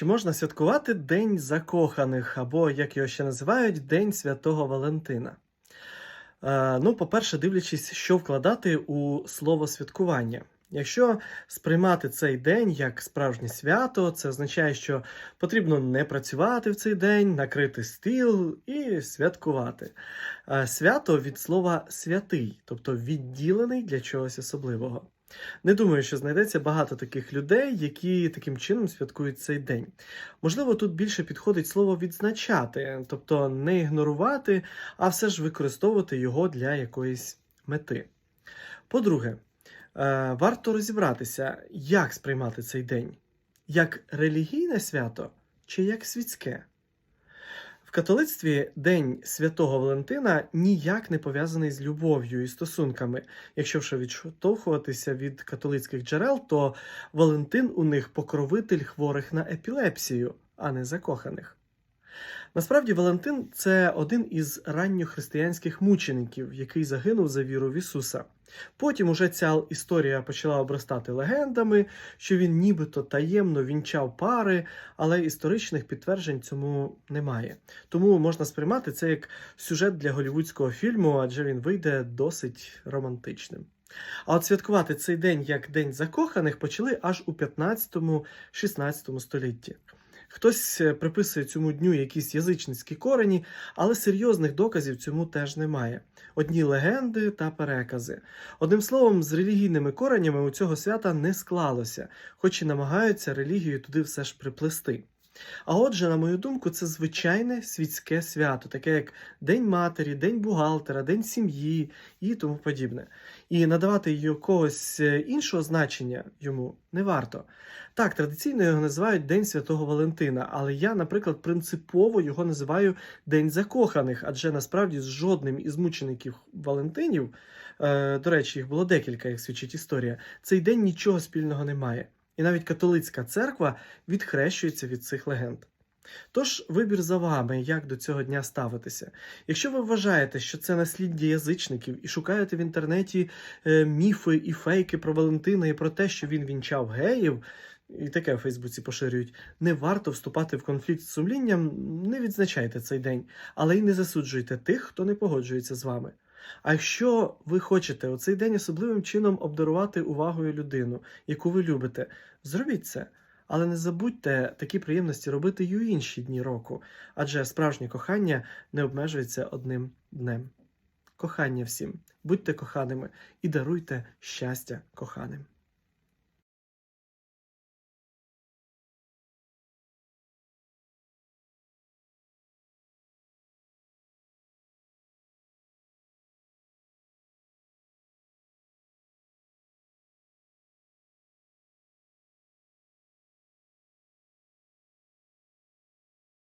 Чи можна святкувати День закоханих, або, як його ще називають, День Святого Валентина? Е, ну, по-перше, дивлячись, що вкладати у слово святкування. Якщо сприймати цей день як справжнє свято, це означає, що потрібно не працювати в цей день, накрити стіл і святкувати. Е, Свято від слова святий, тобто відділений для чогось особливого. Не думаю, що знайдеться багато таких людей, які таким чином святкують цей день. Можливо, тут більше підходить слово відзначати, тобто не ігнорувати, а все ж використовувати його для якоїсь мети. По-друге, варто розібратися, як сприймати цей день: як релігійне свято чи як світське. В католицтві День Святого Валентина ніяк не пов'язаний з любов'ю і стосунками. Якщо вже відштовхуватися від католицьких джерел, то Валентин у них покровитель хворих на епілепсію, а не закоханих. Насправді, Валентин це один із ранньохристиянських мучеників, який загинув за віру в Ісуса. Потім уже ця історія почала обростати легендами, що він нібито таємно вінчав пари, але історичних підтверджень цьому немає. Тому можна сприймати це як сюжет для голівудського фільму, адже він вийде досить романтичним. А от святкувати цей день як День закоханих почали аж у 15-16 столітті. Хтось е, приписує цьому дню якісь язичницькі корені, але серйозних доказів цьому теж немає. Одні легенди та перекази. Одним словом, з релігійними коренями у цього свята не склалося, хоч і намагаються релігію туди все ж приплести. А отже, на мою думку, це звичайне світське свято, таке як День матері, День бухгалтера, День сім'ї і тому подібне. І надавати якогось е, іншого значення йому не варто. Так, традиційно його називають День Святого Валентина, але я, наприклад, принципово його називаю День закоханих, адже насправді з жодним із мучеників Валентинів, е, до речі, їх було декілька, як свідчить історія, цей день нічого спільного не має. І навіть католицька церква відхрещується від цих легенд. Тож вибір за вами, як до цього дня ставитися. Якщо ви вважаєте, що це насліддя язичників і шукаєте в інтернеті е, міфи і фейки про Валентина і про те, що він вінчав геїв, і таке в Фейсбуці поширюють, не варто вступати в конфлікт з сумлінням, не відзначайте цей день, але й не засуджуйте тих, хто не погоджується з вами. А якщо ви хочете у цей день особливим чином обдарувати увагою людину, яку ви любите, зробіть це. Але не забудьте такі приємності робити й у інші дні року, адже справжнє кохання не обмежується одним днем. Кохання всім, будьте коханими і даруйте щастя коханим.